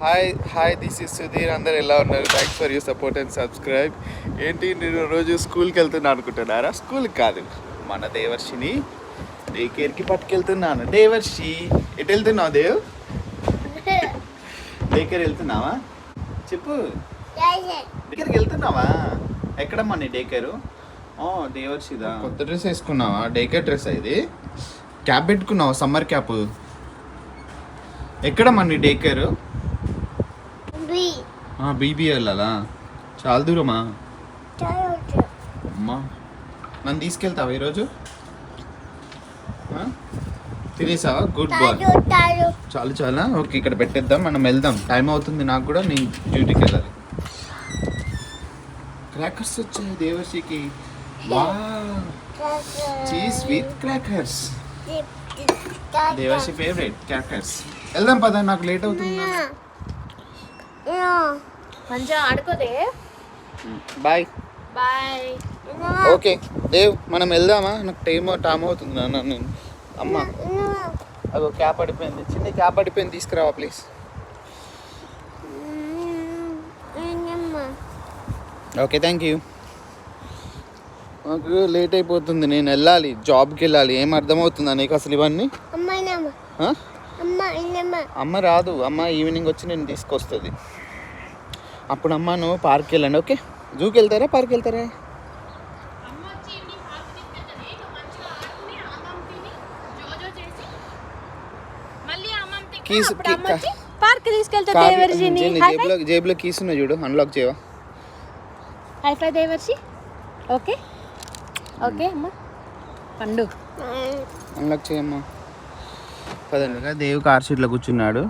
Hi hi this is Sudheer అందరు ఎలా ఉన్నారు? Thanks for you support and subscribe ఏంటి నేను రోజు స్కూల్కి వెళ్తున్నా అనుకుంటున్నారా? స్కూల్ కాదు. మన దేవర్షిని డే కేర్కి పట్టుకెళ్తున్నాను. దేవర్షి ఎటు వెళ్తున్నావు దేవ్? డే కేర్ వెళ్తున్నావా? చెప్పు. డే కేర్కి వెళ్తున్నావా? ఎక్కడమ్మా నీ డే కేరు దేవర్షిదా? కొత్త డ్రెస్ వేసుకున్నావా? డే కేర్ డ్రెస్ ఇది. క్యాప్ పెట్టుకున్నావా? Summer cap? ఎక్కడమ్మా నీ డే కేరు బీబీ వెళ్ళాలా చాలా దూరమా? అమ్మా. నన్ను తీసుకెళ్తావా ఈరోజు? తినేసావా? గుడ్ బాయ్ చాలు చాలా ఓకే ఇక్కడ పెట్టేద్దాం మనం వెళ్దాం. టైం అవుతుంది నాకు కూడా నేను డ్యూటీకి వెళ్ళాలి క్రాకర్స్ వచ్చాయి దేవర్షికి. Wow cheese with crackers Devarshi favourite crackers వెళ్దాం పద నాకు లేట్ అవుతుంది. మంచిగా ఆడుకోదే. బాయ్. బాయ్. ఓకే. దేవ్ మనం వెళ్దామా? నాకు టైం టైం అవుతుంది నాన్న నేను. అమ్మ. అదో క్యాప్ పడిపోయింది చిన్న క్యాప్ పడిపోయింది తీసుకురావా ప్లీజ్. Okay thank you. నాకు లేట్ అయిపోతుంది నేను వెళ్ళాలి జాబ్కి వెళ్ళాలి. ఏం అర్థమవుతుందా నీకు అసలు ఇవన్నీ? అమ్మ రాదు. అమ్మ ఈవినింగ్ వచ్చి నేను తీసుకొస్తుంది. అప్పుడు అమ్మ నువ్వు పార్క్ వెళ్ళండి ఓకే? జూకి వెళ్తారా? పార్క్ వెళ్తారా? కీస్ పార్క్ తీసుకెళ్తా దేవర్షిని? జేబులో- జేబులో కీస్ ఉన్నాయి చూడు అన్లాక్ చేయవా? High fly Devarshi. Okay okay అమ్మా. పండు. అన్లాక్ చేయమ్మా. పదండి దేవ్ కార్ సీట్లో కూర్చున్నాడు.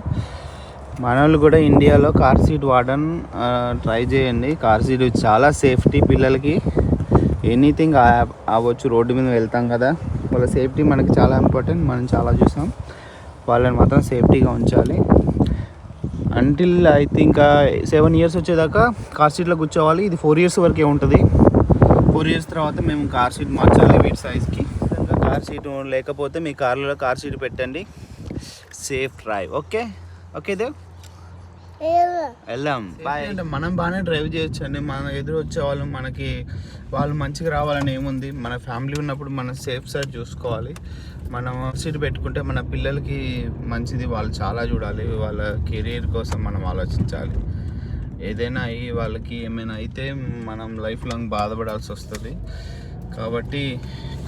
మన వాళ్ళు కూడా ఇండియాలో కార్ సీట్ వాడడం ట్రై చేయండి. కార్ సీట్ చాలా సేఫ్టీ పిల్లలకి. ఎనీథింగ్ అవ్వచ్చు రోడ్డు మీద వెళ్తాం కదా. వాళ్ళ సేఫ్టీ మనకి చాలా ఇంపార్టెంట్ మనం చాలా చూసాం. వాళ్ళని మాత్రం సేఫ్టీగా ఉంచాలి. Until I think seven years వచ్చేదాకా కార్ సీట్లో కూర్చోవాలి. ఇది ఫోర్ ఇయర్స్ వరకే ఉంటుంది. ఫోర్ ఇయర్స్ తర్వాత మేము కార్ సీట్ మార్చాలి వీటి సైజ్కి కార్ సీట్ లేకపోతే మీ కార్లో కార్ సీట్ పెట్టండి. Safe drive okay okay Dev వెళ్దాం. బాయ్ అంటే మనం బాగానే డ్రైవ్ చేయొచ్చు అండి మన ఎదురు వచ్చే వాళ్ళు మనకి వాళ్ళు మంచిగా రావాలని ఏముంది? మన ఫ్యామిలీ ఉన్నప్పుడు మనం సేఫ్ సైడ్ చూసుకోవాలి. మనం సీట్ పెట్టుకుంటే మన పిల్లలకి మంచిది. వాళ్ళు చాలా చూడాలి. వాళ్ళ కెరీర్ కోసం మనం ఆలోచించాలి. ఏదైనా అయ్యి వాళ్ళకి ఏమైనా అయితే మనం లైఫ్ లాంగ్ బాధపడాల్సి వస్తుంది. కాబట్టి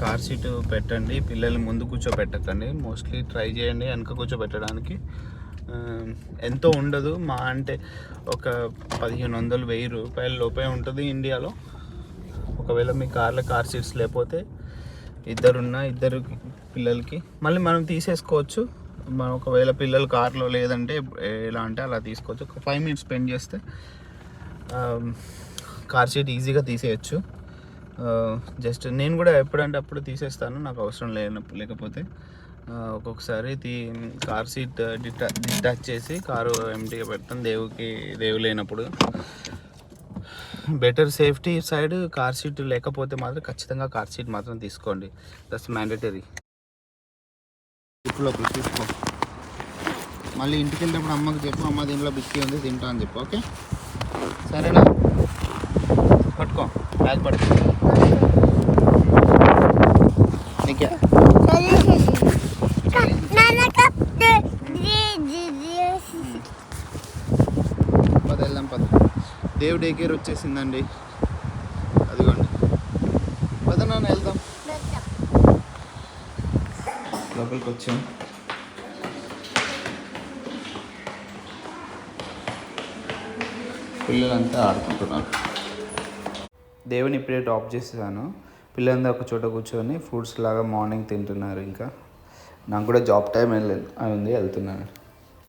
కార్ సీటు పెట్టండి పిల్లల్ని ముందు కూర్చోబెట్టకండి మోస్ట్లీ ట్రై చేయండి వెనక కూర్చోబెట్టడానికి. ఎంతో ఉండదు మా అంటే ఒక పదిహేను వందలు వెయ్యి రూపాయల లోపే ఉంటుంది ఇండియాలో. ఒకవేళ మీ కార్లో కార్ సీట్స్ లేకపోతే ఇద్దరున్న ఇద్దరు పిల్లలకి మళ్ళీ మనం తీసేసుకోవచ్చు. మనం ఒకవేళ పిల్లలు కార్లో లేదంటే ఎలా అంటే అలా తీసుకోవచ్చు. ఒక ఫైవ్ మినిట్స్ స్పెండ్ చేస్తే కార్ సీట్ ఈజీగా తీసేయచ్చు. జస్ట్ నేను కూడా ఎప్పుడంటే అప్పుడు తీసేస్తాను నాకు అవసరం లేనప్పుడు లేకపోతే ఒక్కొక్కసారి తీ కార్ సీట్ డిటా డిటాచ్ చేసి కారు ఎంటీగా పెడతాను దేవుకి దేవు లేనప్పుడు. Better safety side car seat లేకపోతే మాత్రం ఖచ్చితంగా కార్ సీట్ మాత్రం తీసుకోండి. దట్స్ మ్యాండేటరీ ఇప్పుడు తీసుకో. మళ్ళీ ఇంటికి వెళ్ళినప్పుడు అమ్మకి చెప్పు అమ్మ దీనిలో బిస్కీ ఉంది తింటా అని చెప్పు ఓకే? సరేనా? పట్టుకో. బ్యాగ్ పడుతుంది. నీకే? పద వెళ్దాం పద. దేవుడి దగ్గర వచ్చేసిందండి. అదిగోండి. పద నాన్న వెళ్దాం. లోపలికి వచ్చాం. పిల్లలంతా ఆడుకుంటున్నారు. దేవుని ఇప్పుడే డ్రాప్ చేసేసాను. పిల్లలందరూ ఒక చోట కూర్చొని ఫ్రూట్స్ లాగా మార్నింగ్ తింటున్నారు ఇంకా. నాకు కూడా జాబ్ టైం వెళ్ళి ఉంది వెళ్తున్నాను.